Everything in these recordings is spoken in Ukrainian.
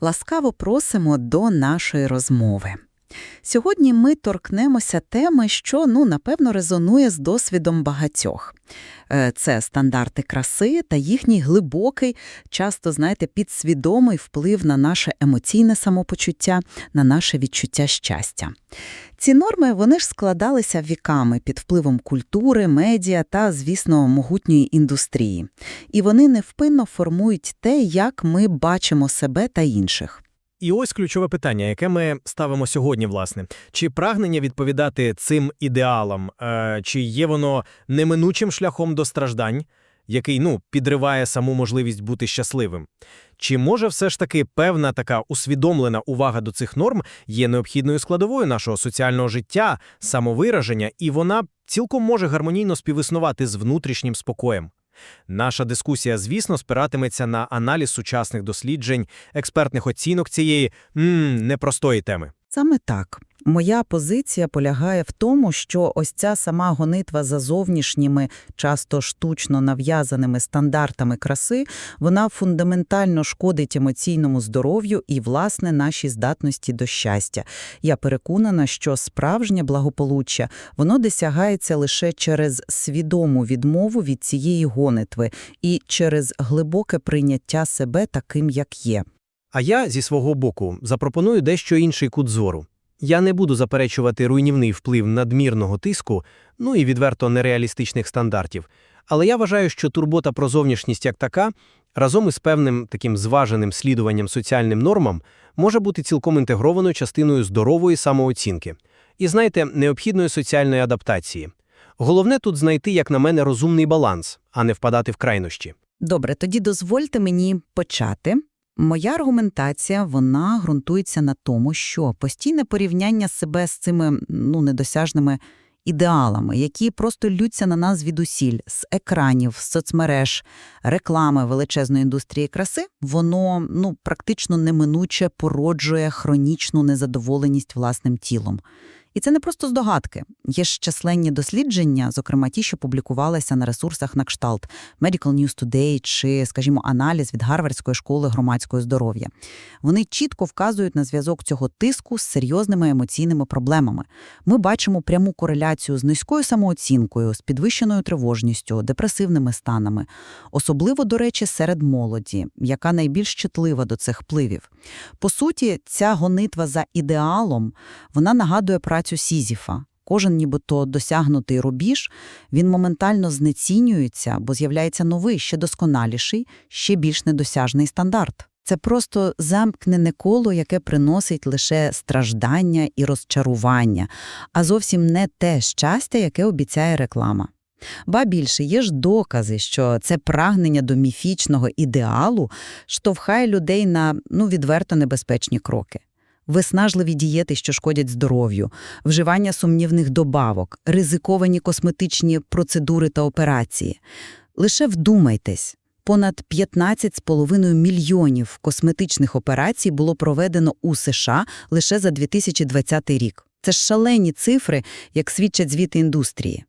Ласкаво просимо до нашої розмови. Сьогодні ми торкнемося теми, що, ну, напевно, резонує з досвідом багатьох. Е, Це стандарти краси та їхній глибокий, часто, знаєте, підсвідомий вплив на наше емоційне самопочуття, на наше відчуття щастя. Ці норми, вони ж складалися віками під впливом культури, медіа та, звісно, могутньої індустрії. І вони невпинно формують те, як ми бачимо себе та інших. І ось ключове питання, яке ми ставимо сьогодні, власне. Чи прагнення відповідати цим ідеалам, е, чи є воно неминучим шляхом до страждань, який, ну, підриває саму можливість бути щасливим? Чи може все ж таки певна така усвідомлена увага до цих норм є необхідною складовою нашого соціального життя, самовираження, і вона цілком може гармонійно співіснувати з внутрішнім спокоєм? Наша дискусія, звісно, спиратиметься на аналіз сучасних досліджень, експертних оцінок цієї м, непростої теми. Саме так. Моя позиція полягає в тому, що ось ця сама гонитва за зовнішніми, часто штучно нав'язаними стандартами краси, вона фундаментально шкодить емоційному здоров'ю і, власне, нашій здатності до щастя. Я переконана, що справжнє благополуччя, воно досягається лише через свідому відмову від цієї гонитви і через глибоке прийняття себе таким, як є. А я зі свого боку запропоную дещо інший кут зору. Я не буду заперечувати руйнівний вплив надмірного тиску, ну і відверто нереалістичних стандартів. Але я вважаю, що турбота про зовнішність як така, разом із певним таким зваженим слідуванням соціальним нормам, може бути цілком інтегрованою частиною здорової самооцінки. І знаєте, необхідної соціальної адаптації. Головне тут знайти, як на мене, розумний баланс, а не впадати в крайнощі. Добре, тоді дозвольте мені почати. Моя аргументація, вона ґрунтується на тому, що постійне порівняння себе з цими ну, недосяжними ідеалами, які просто лються на нас звідусіль, з екранів, з соцмереж, реклами величезної індустрії краси, воно ну, практично неминуче породжує хронічну незадоволеність власним тілом. І це не просто здогадки. Є ж численні дослідження, зокрема ті, що публікувалися на ресурсах на кшталт Medical News Today чи, скажімо, аналіз від Гарвардської школи громадського здоров'я. Вони чітко вказують на зв'язок цього тиску з серйозними емоційними проблемами. Ми бачимо пряму кореляцію з низькою самооцінкою, з підвищеною тривожністю, депресивними станами, особливо, до речі, серед молоді, яка найбільш чутлива до цих впливів. По суті, ця гонитва за ідеалом, вона нагадує працю Сізіфа. Кожен нібито досягнутий рубіж, він моментально знецінюється, бо з'являється новий, ще досконаліший, ще більш недосяжний стандарт. Це просто замкнене коло, яке приносить лише страждання і розчарування, а зовсім не те щастя, яке обіцяє реклама. Ба більше, є ж докази, що це прагнення до міфічного ідеалу штовхає людей на ну, відверто небезпечні кроки виснажливі дієти, що шкодять здоров'ю, вживання сумнівних добавок, ризиковані косметичні процедури та операції. Лише вдумайтесь, понад 15,5 мільйонів косметичних операцій було проведено у США лише за 2020 рік. Це шалені цифри, як свідчать звіти індустрії.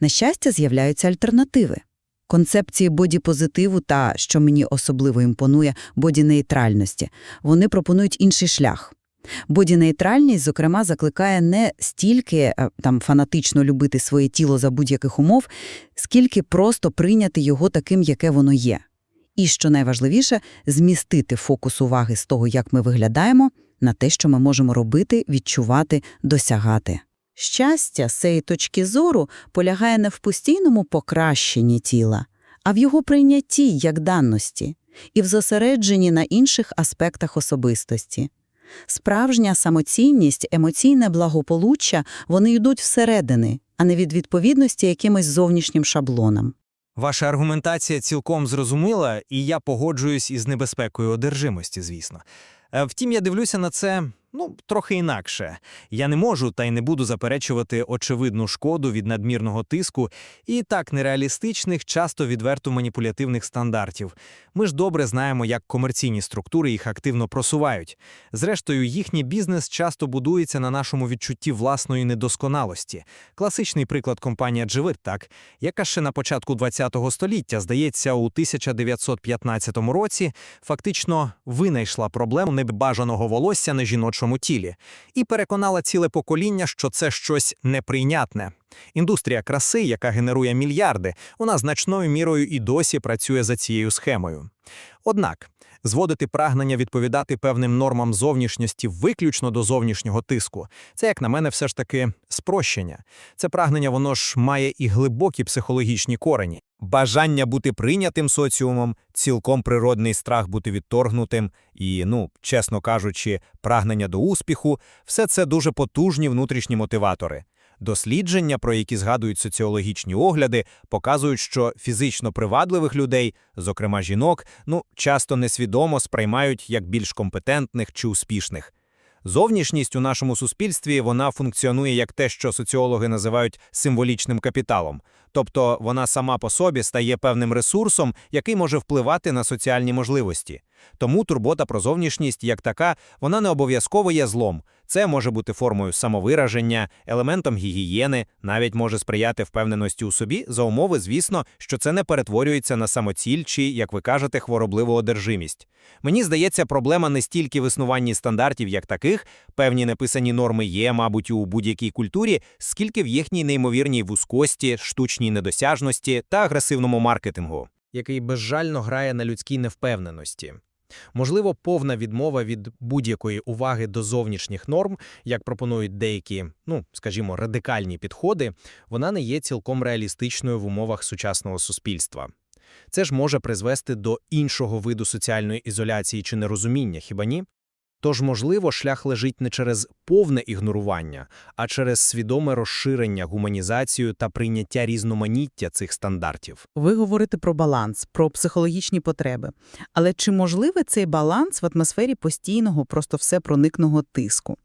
На щастя, з'являються альтернативи. Концепції боді-позитиву та, що мені особливо імпонує, боді-нейтральності. Вони пропонують інший шлях. Боді-нейтральність, зокрема, закликає не стільки е, там фанатично любити своє тіло за будь-яких умов, скільки просто прийняти його таким, яке воно є. І, що найважливіше, змістити фокус уваги з того, як ми виглядаємо, на те, що ми можемо робити, відчувати, досягати. Щастя, з цієї точки зору, полягає не в постійному покращенні тіла, а в його прийнятті як даності і в зосередженні на інших аспектах особистості. Справжня самоцінність, емоційне благополуччя вони йдуть всередини, а не від відповідності якимось зовнішнім шаблонам. Ваша аргументація цілком зрозуміла, і я погоджуюсь із небезпекою одержимості, звісно. Е, Втім, я дивлюся на це Ну, трохи інакше. Я не можу та й не буду заперечувати очевидну шкоду від надмірного тиску і так нереалістичних, часто відверто маніпулятивних стандартів. Ми ж добре знаємо, як комерційні структури їх активно просувають. Зрештою, їхній бізнес часто будується на нашому відчутті власної недосконалості. Класичний приклад компанія Дживир, так, яка ще на початку ХХ століття, здається, у 1915 році фактично винайшла проблему небажаного волосся на жіночому тілі і переконала ціле покоління, що це щось неприйнятне. Індустрія краси, яка генерує мільярди, вона значною мірою і досі працює за цією схемою. Однак зводити прагнення відповідати певним нормам зовнішньості виключно до зовнішнього тиску це, як на мене, все ж таки спрощення. Це прагнення, воно ж має і глибокі психологічні корені. Бажання бути прийнятим соціумом, цілком природний страх бути відторгнутим і, ну, чесно кажучи, прагнення до успіху все це дуже потужні внутрішні мотиватори. Дослідження, про які згадують соціологічні огляди, показують, що фізично привабливих людей, зокрема жінок, ну, часто несвідомо сприймають як більш компетентних чи успішних. Зовнішність у нашому суспільстві вона функціонує як те, що соціологи називають символічним капіталом, тобто вона сама по собі стає певним ресурсом, який може впливати на соціальні можливості. Тому турбота про зовнішність як така, вона не обов'язково є злом. Це може бути формою самовираження, елементом гігієни, навіть може сприяти впевненості у собі за умови, звісно, що це не перетворюється на самоціль чи, як ви кажете, хворобливу одержимість. Мені здається, проблема не стільки в існуванні стандартів як таких, певні неписані норми є, мабуть, у будь-якій культурі, скільки в їхній неймовірній вузькості, штучній недосяжності та агресивному маркетингу. який безжально грає на людській невпевненості. Можливо, повна відмова від будь-якої уваги до зовнішніх норм, як пропонують деякі, ну, скажімо, радикальні підходи, вона не є цілком реалістичною в умовах сучасного суспільства. Це ж може призвести до іншого виду соціальної ізоляції чи нерозуміння, хіба ні? Тож, можливо, шлях лежить не через повне ігнорування, а через свідоме розширення, гуманізацію та прийняття різноманіття цих стандартів. Ви говорите про баланс, про психологічні потреби. Але чи можливий цей баланс в атмосфері постійного, просто все проникного тиску?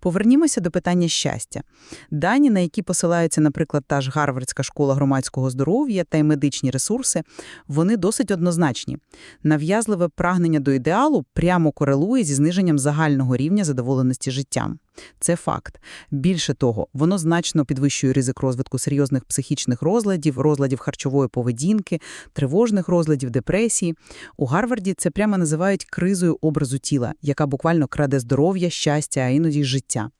Повернімося до питання щастя. Дані, на які посилаються, наприклад, та ж Гарвардська школа громадського здоров'я та й медичні ресурси, вони досить однозначні. Нав'язливе прагнення до ідеалу прямо корелує зі зниженням загального рівня задоволеності життям. Це факт. Більше того, воно значно підвищує ризик розвитку серйозних психічних розладів, розладів харчової поведінки, тривожних розладів, депресії. У Гарварді це прямо називають кризою образу тіла, яка буквально краде здоров'я, щастя, а іноді життя.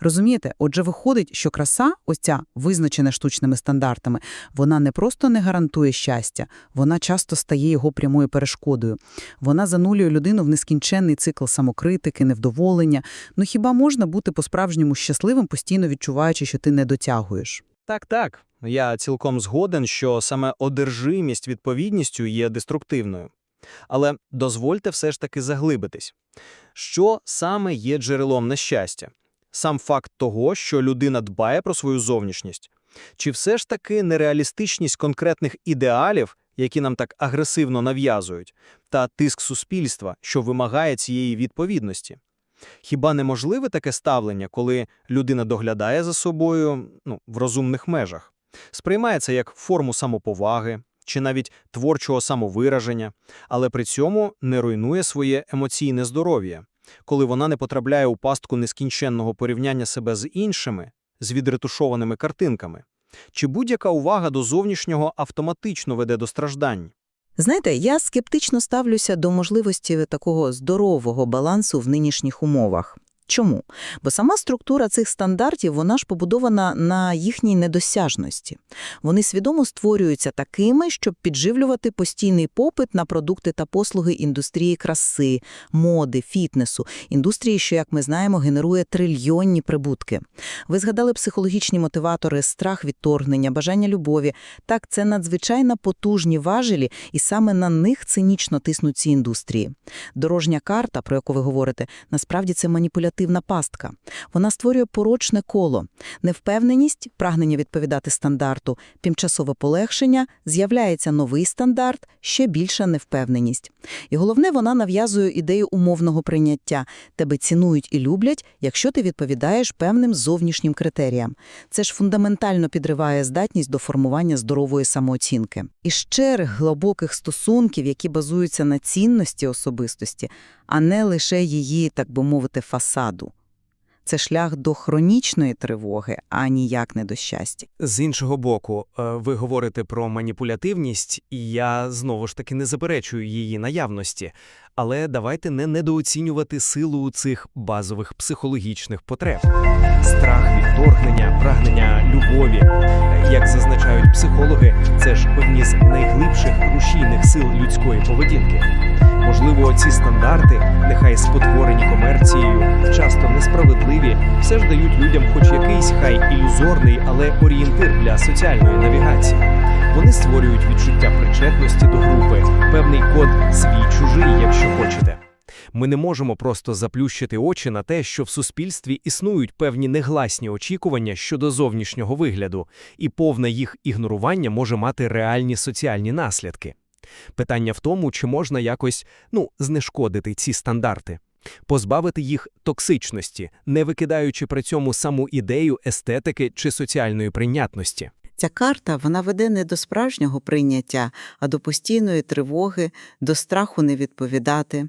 Розумієте, отже, виходить, що краса, ось ця визначена штучними стандартами, вона не просто не гарантує щастя, вона часто стає його прямою перешкодою. Вона занулює людину в нескінченний цикл самокритики, невдоволення. Ну хіба можна бути по-справжньому щасливим, постійно відчуваючи, що ти не дотягуєш? Так, так. Я цілком згоден, що саме одержимість відповідністю є деструктивною. Але дозвольте все ж таки заглибитись. Що саме є джерелом нещастя? Сам факт того, що людина дбає про свою зовнішність? Чи все ж таки нереалістичність конкретних ідеалів, які нам так агресивно нав'язують, та тиск суспільства, що вимагає цієї відповідності? Хіба неможливе таке ставлення, коли людина доглядає за собою ну, в розумних межах? Сприймається як форму самоповаги чи навіть творчого самовираження, але при цьому не руйнує своє емоційне здоров'я, коли вона не потрапляє у пастку нескінченного порівняння себе з іншими, з відретушованими картинками. Чи будь-яка увага до зовнішнього автоматично веде до страждань? Знаєте, я скептично ставлюся до можливості такого здорового балансу в нинішніх умовах. Чому? Бо сама структура цих стандартів, вона ж побудована на їхній недосяжності. Вони свідомо створюються такими, щоб підживлювати постійний попит на продукти та послуги індустрії краси, моди, фітнесу, індустрії, що, як ми знаємо, генерує трильйонні прибутки. Ви згадали психологічні мотиватори, страх відторгнення, бажання любові. Так, це надзвичайно потужні важелі, і саме на них цинічно тиснуть ці індустрії. Дорожня карта, про яку ви говорите, насправді це маніпулятивна негативна пастка. Вона створює порочне коло. Невпевненість, прагнення відповідати стандарту, тимчасове полегшення, з'являється новий стандарт, ще більша невпевненість. І головне, вона нав'язує ідею умовного прийняття. Тебе цінують і люблять, якщо ти відповідаєш певним зовнішнім критеріям. Це ж фундаментально підриває здатність до формування здорової самооцінки. І щирих, глибоких стосунків, які базуються на цінності особистості, а не лише її, так би мовити, фасаду. Це шлях до хронічної тривоги, а ніяк не до щастя. З іншого боку, е, ви говорите про маніпулятивність, і я знову ж таки не заперечую її наявності. Але давайте не недооцінювати силу цих базових психологічних потреб. Страх відторгнення, прагнення любові. Як зазначають психологи, це ж одні з найглибших рушійних сил людської поведінки. Ці стандарти, нехай спотворені комерцією, часто несправедливі, все ж дають людям хоч якийсь хай ілюзорний, але орієнтир для соціальної навігації. Вони створюють відчуття причетності до групи, певний код свій-чужий, якщо хочете. Ми не можемо просто заплющити очі на те, що в суспільстві існують певні негласні очікування щодо зовнішнього вигляду, і повне їх ігнорування може мати реальні соціальні наслідки. Питання в тому, чи можна якось ну, знешкодити ці стандарти, позбавити їх токсичності, не викидаючи при цьому саму ідею естетики чи соціальної прийнятності. Ця карта вона веде не до справжнього прийняття, а до постійної тривоги, до страху не відповідати.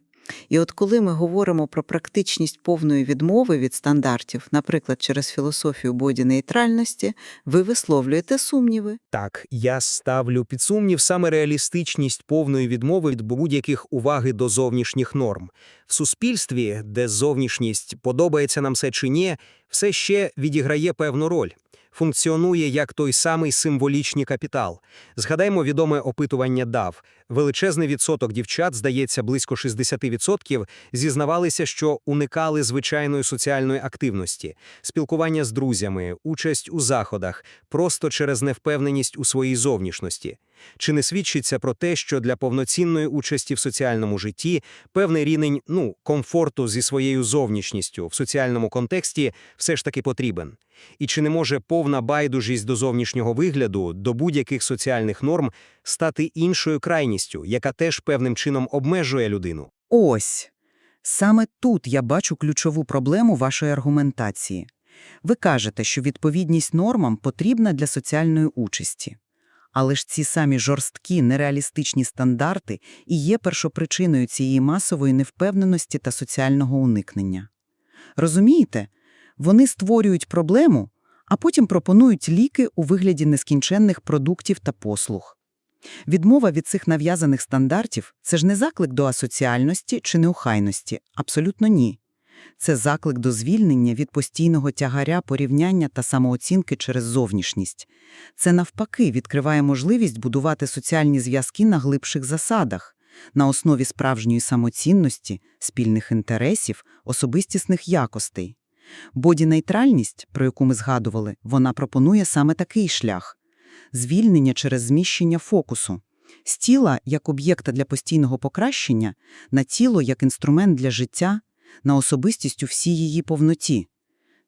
І от коли ми говоримо про практичність повної відмови від стандартів, наприклад, через філософію боді-нейтральності, ви висловлюєте сумніви. Так, я ставлю під сумнів саме реалістичність повної відмови від будь-яких уваги до зовнішніх норм. В суспільстві, де зовнішність подобається нам все чи ні, все ще відіграє певну роль. Функціонує як той самий символічний капітал. Згадаймо відоме опитування ДАВ. Величезний відсоток дівчат, здається, близько 60%, зізнавалися, що уникали звичайної соціальної активності, спілкування з друзями, участь у заходах, просто через невпевненість у своїй зовнішності. Чи не свідчиться про те, що для повноцінної участі в соціальному житті певний рівень ну, комфорту зі своєю зовнішністю в соціальному контексті все ж таки потрібен? І чи не може повна байдужість до зовнішнього вигляду, до будь-яких соціальних норм стати іншою крайністю, яка теж певним чином обмежує людину? Ось. Саме тут я бачу ключову проблему вашої аргументації. Ви кажете, що відповідність нормам потрібна для соціальної участі. Але ж ці самі жорсткі, нереалістичні стандарти і є першопричиною цієї масової невпевненості та соціального уникнення. Розумієте? Вони створюють проблему, а потім пропонують ліки у вигляді нескінченних продуктів та послуг. Відмова від цих нав'язаних стандартів – це ж не заклик до асоціальності чи неухайності, абсолютно ні. Це заклик до звільнення від постійного тягаря порівняння та самооцінки через зовнішність. Це, навпаки, відкриває можливість будувати соціальні зв'язки на глибших засадах, на основі справжньої самоцінності, спільних інтересів, особистісних якостей. Боді-нейтральність, про яку ми згадували, вона пропонує саме такий шлях – звільнення через зміщення фокусу. З тіла як об'єкта для постійного покращення, на тіло як інструмент для життя, на особистість у всій її повноті.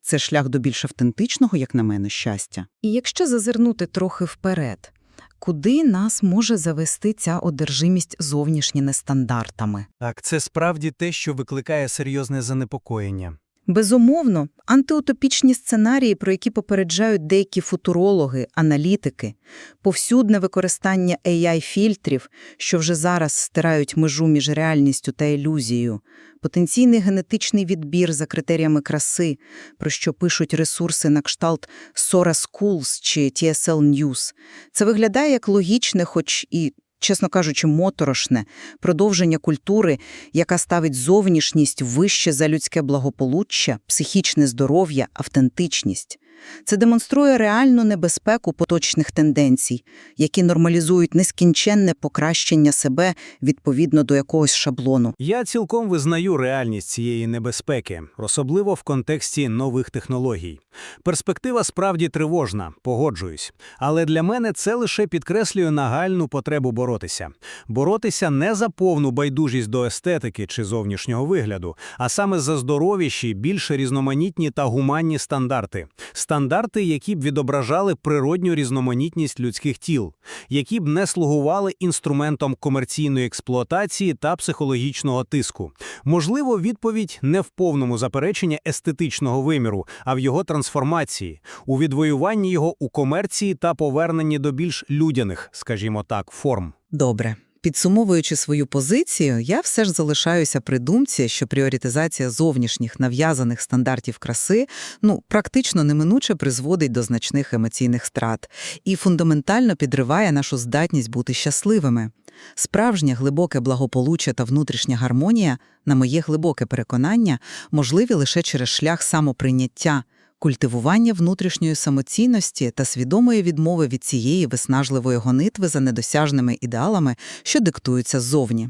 Це шлях до більш автентичного, як на мене, щастя. І якщо зазирнути трохи вперед, куди нас може завести ця одержимість зовнішніми стандартами? Так, це справді те, що викликає серйозне занепокоєння. Безумовно, антиутопічні сценарії, про які попереджають деякі футурологи, аналітики, повсюдне використання AI-фільтрів, що вже зараз стирають межу між реальністю та ілюзією, потенційний генетичний відбір за критеріями краси, про що пишуть ресурси на кшталт Sora Schools чи TSL News. Це виглядає як логічне, хоч і чесно кажучи, моторошне продовження культури, яка ставить зовнішність вище за людське благополуччя, психічне здоров'я, автентичність. Це демонструє реальну небезпеку поточних тенденцій, які нормалізують нескінченне покращення себе відповідно до якогось шаблону. Я цілком визнаю реальність цієї небезпеки, особливо в контексті нових технологій. Перспектива справді тривожна, погоджуюсь. Але для мене це лише підкреслює нагальну потребу боротися. Боротися не за повну байдужість до естетики чи зовнішнього вигляду, а саме за здоровіші, більше різноманітні та гуманні стандарти. Стандарти, які б відображали природню різноманітність людських тіл, які б не слугували інструментом комерційної експлуатації та психологічного тиску. Можливо, відповідь не в повному запереченні естетичного виміру, а в його трансформації, у відвоюванні його у комерції та поверненні до більш людяних, скажімо так, форм. Добре. Підсумовуючи свою позицію, я все ж залишаюся при думці, що пріоритизація зовнішніх нав'язаних стандартів краси ну, практично неминуче призводить до значних емоційних страт і фундаментально підриває нашу здатність бути щасливими. Справжнє глибоке благополуччя та внутрішня гармонія, на моє глибоке переконання, можливі лише через шлях самоприйняття, культивування внутрішньої самоцінності та свідомої відмови від цієї виснажливої гонитви за недосяжними ідеалами, що диктуються ззовні.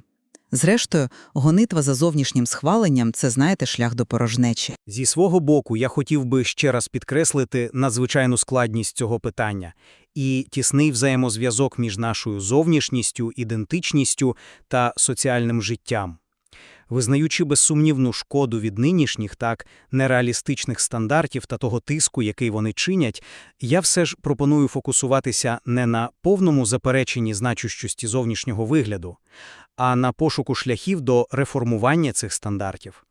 Зрештою, гонитва за зовнішнім схваленням – це, знаєте, шлях до порожнечі. Зі свого боку, я хотів би ще раз підкреслити надзвичайну складність цього питання і тісний взаємозв'язок між нашою зовнішністю, ідентичністю та соціальним життям. Визнаючи безсумнівну шкоду від нинішніх так нереалістичних стандартів та того тиску, який вони чинять, я все ж пропоную фокусуватися не на повному запереченні значущості зовнішнього вигляду, а на пошуку шляхів до реформування цих стандартів,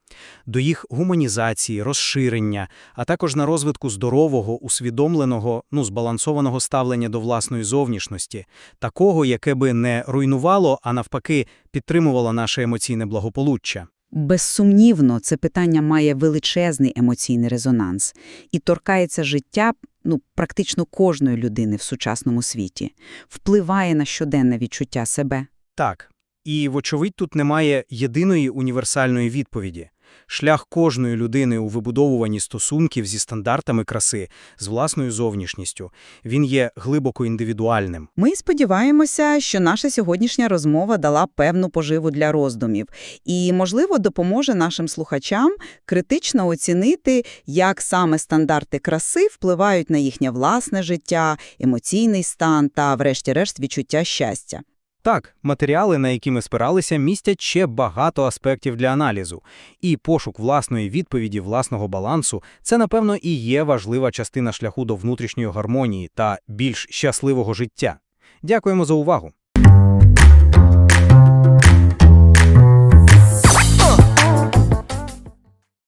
до їх гуманізації, розширення, а також на розвитку здорового, усвідомленого, ну, збалансованого ставлення до власної зовнішності, такого, яке би не руйнувало, а навпаки, підтримувало наше емоційне благополуччя. Безсумнівно, це питання має величезний емоційний резонанс і торкається життя ну, практично кожної людини в сучасному світі, впливає на щоденне відчуття себе. Так, і, вочевидь, тут немає єдиної універсальної відповіді. Шлях кожної людини у вибудовуванні стосунків зі стандартами краси, з власною зовнішністю, він є глибоко індивідуальним. Ми сподіваємося, що наша сьогоднішня розмова дала певну поживу для роздумів і, можливо, допоможе нашим слухачам критично оцінити, як саме стандарти краси впливають на їхнє власне життя, емоційний стан та, врешті-решт, відчуття щастя. Так, матеріали, на які ми спиралися, містять ще багато аспектів для аналізу. І пошук власної відповіді, власного балансу – це, напевно, і є важлива частина шляху до внутрішньої гармонії та більш щасливого життя. Дякуємо за увагу!